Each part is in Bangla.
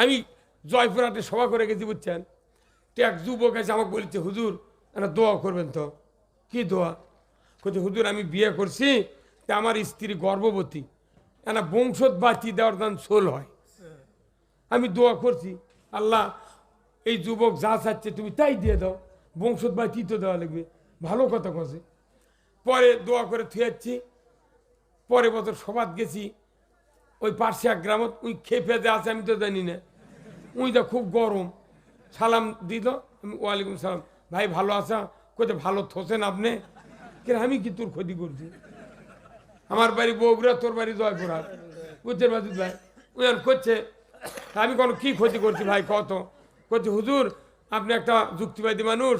আমি জয়পুরহাটে সভা করে গেছি, বুঝছেন? তো এক যুবক আছে আমাকে বলছে, হুজুর, একটা দোয়া করবেন তো। কি দোয়া? বলছে হুজুর, আমি বিয়ে করছি, তা আমার স্ত্রী গর্ভবতী। একটা বংশত বাতি দেওয়ার দান সোল হয়। আমি দোয়া করছি, আল্লাহ, এই যুবক যা চাচ্ছে তুমি তাই দিয়ে দাও বংশত বাতি তো দেওয়া লাগবে। ভালো কথা কছে পরে দোয়া করে থুয়াচ্ছি পরে বছর সবাদ গেছি, ওই পার্শ্বে গ্রামত, ওই খেপে আছে আমি তো জানি না। উইটা খুব গরম। সালাম আমি ওয়ালাইকুম সালাম। ভাই, ভালো আসা কোথায় ভালো থোসেন আপনি? কে আমি কি তোর ক্ষতি করছি? আমার বাড়ি বগুড়া, তোর বাড়ি জয়পুরহাট। বুঝতে পারছিস ভাই? আর করছে আমি কোনো কি ক্ষতি করছি ভাই কত করছে হুজুর, আপনি একটা যুক্তিবাদী মানুষ,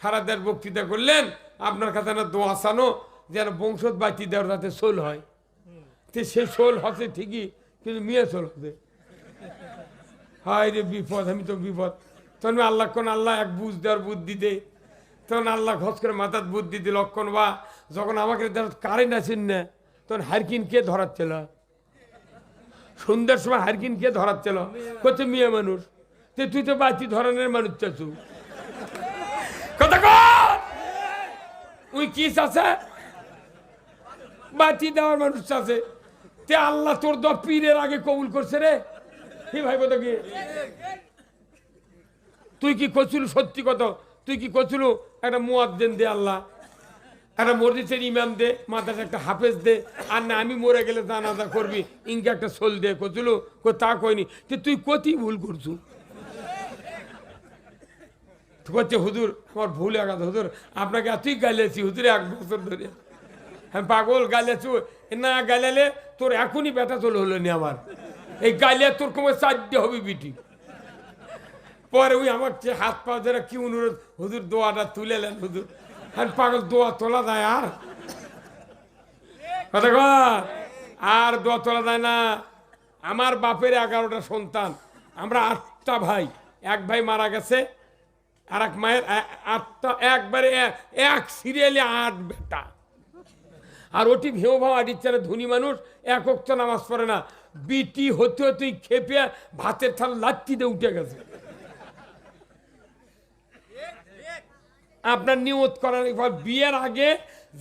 সারা দেশ বক্তৃতা করলেন, আপনার কাছে না দোয়া আসানো, যেন বংশত বাতি দেওয়ার যাতে সোল হয়। সে সোল হচ্ছে ঠিকই, কিন্তু মেয়ে সোল হচ্ছে হায় রে বিপদ, আমি তো বিপদ। তখন আল্লাহ কোন আল্লাহ এক বুঝ দেওয়ার বুদ্ধি দে তখন আল্লাহ ঘস করে মাথার বুদ্ধি দিল, লক্ষণ বা, যখন আমাকে কারেন্ট আসেন না, তখন হারকিন কে ধরাচ্ছিল? সন্ধ্যার সময় হারকিন কে ধরাচ্ছিল? করছে মেয়ে মানুষ। তে তুই তো বাতি ধরনের মানুষ চাচু কথা কি চাচা বাতি দেওয়ার মানুষ আছে তে আল্লাহ তোর দ পীরের আগে কবুল করছে রে। তুই কি করছিল সত্যি কত তুই কি করছিল একটা মুয়াজ্জেন দে আল্লাহ। একটা মসজিদের ইমাম দে মাথায় একটা হাফেজ দে। আর না, আমি মরে গেলে জানাজা করবি, ইনকে একটা সোল দে করছিল কো, তা কইনি। তো তুই কতি ভুল করছু? করছে হুজুর, আমার ভুল আঘাত হুজুর। আপনাকে এতই গাইলেছি, হুজুর, এক বছর ধরে। হ্যাঁ পাগল গাইলেছু। না গাইলে তোর এখনই ব্যথা চলে হলো নি আমার। এই গাইলে তোর কমে চারটে হবে বিটি? পরে ওই আমার হাত পা ধরে কি অনুরোধ? হুজুর দোয়াটা তুলে নেন হুজুর। হ্যাঁ পাগল, দোয়া তোলা যায় আর? আর দোয়া তোলা যায় না। আমার বাপের এগারোটা সন্তান। আমরা আটটা ভাই। এক ভাই মারা গেছে, আর এক মায়ের আটটা, একবারে এক সিরিয়ালে আট বেটা। আর ওটি ভেউ ভাও আডিচ্ছারে ধনী মানুষ এক অক্ত নামাজ পড়ে না। বিটি হতে হতেই খেপে ভাতের থাল লাত্তিতে উঠে গেছে। আপনার নিয়ত করার পর বিয়ের আগে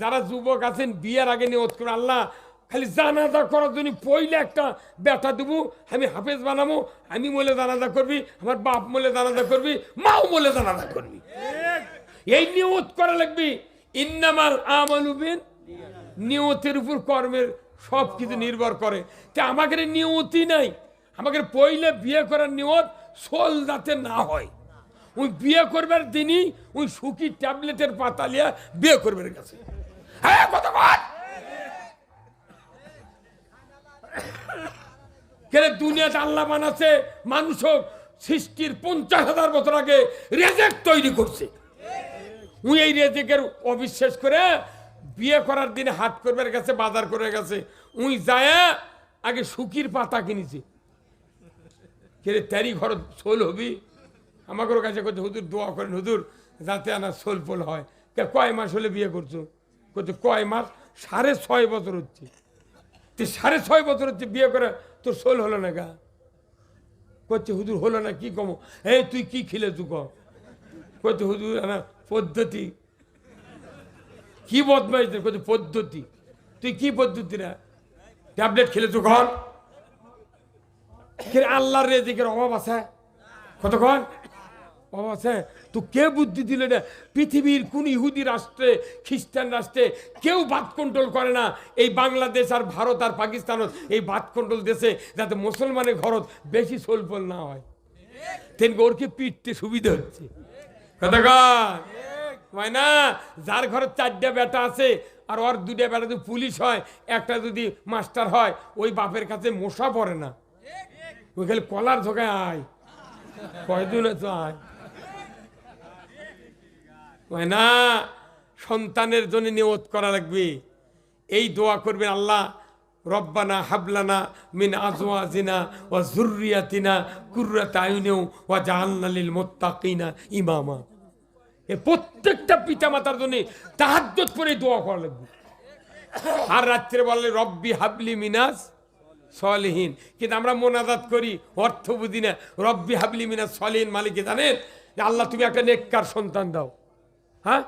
যারা যুবক আছেন বিয়ের আগে নিয়ত করে আল্লাহ খালি জানাজা করার জন্য পইলে একটা ব্যথা দেবো আমি হাফেজ বানাবো আমি মলে জানাজা করবি আমার বাপ মলে জানাজা করবি মাও মলে জানাজা করবি। এই নিয়ত করা লাগবি ইন্নামাল আমালুবিন নিয়তের উপর কর্মের সব কিছু নির্ভর করে। তা আমাদের নিয়তি নাই। আমাদের পইলে বিয়ে করার নিয়ত সোল যাতে না হয়। ওই বিয়ে করবার দিনই ওই সুখী ট্যাবলেটের পাতা লিয়া বিয়ে করবার কাছে। হ্যাঁ কত কেন দুনিয়াতে আল্লাহ বানাচ্ছে, মানুষ সৃষ্টির পঞ্চাশ হাজার বছর আগে রেজেক তৈরি করছে। উই এই রেজেকের অবিশ্বাস করে বিয়ে করার দিনে হাট করবার গেছে, বাজার করে গেছে। উই যায়, আগে শুকির পাতা কিনেছে। কে তেরি ঘর সোল হবি? আমাকে কাছে করছে হুজুর, দোয়া করেন, হুজুর, যাতে আনা সোল পোল হয়। কে, কয় মাস হলে বিয়ে করছ? করছে কয় মাস? সাড়ে ছয় বছর হচ্ছে। তুই সাড়ে ছয় বছর হচ্ছে বিয়ে করে, তোর সোল হলো না গা? করছে হুজুর, হলো না, কি কমো? এই, তুই কি খিলে তু ক? করছে হুজুর না পদ্ধতি। কি বদমাইশ? করছে পদ্ধতি। তুই কি পদ্ধতি না ট্যাবলেট খেলে তু কে আল্লাহর রেজিকের অভাব আছে। কতক্ষণ অভাব আছে। তো কে বুদ্ধি দিলে না পৃথিবীর কোন ইহুদি রাষ্ট্রে, খ্রিস্টান রাষ্ট্রে কেউ বাদ কন্ট্রোল করে না। এই বাংলাদেশ আর ভারত আর পাকিস্তানত এই বাদ কন্ট্রোল দেশে যাতে মুসলমানের ঘরত বেশি সোলপল না হয়। তেন ওরকে পিটতে সুবিধা হচ্ছে? কতক্ষণ হয় না? যার ঘরে চারটা বেটা আছে আর ওর দুটা বেটা যদি পুলিশ হয়, একটা যদি মাস্টার হয়, ওই বাপের কাছে মশা পড়ে না। ওই খালি কলার ধোকায় আয়। কয়দিন তো আয়। না? সন্তানের জন্য নিয়ত করা লাগবে। এই দোয়া করবেন আল্লাহ, রব্বানা হাবলানা মিন আজওয়াজিনা ওয়া যুররিয়াতিনা কুররাতা আয়ুনিও ওয়া জাআলনা লিল মুত্তাকিনা ইমামা। এ প্রত্যেকটা পিতামাতার জন্য তাহাজ্জুদ করে দোয়া করা লাগবে। আর রাত্রে বললে রব্বি হাবলি মিনাস সলিহীন। কিন্তু আমরা মোনাজাত করি, অর্থ বুঝি না। রব্বি হাবলি মিনাজ সলহীন। মালিকে জানেন আল্লাহ, তুমি একটা নেককার সন্তান দাও। হ্যাঁ?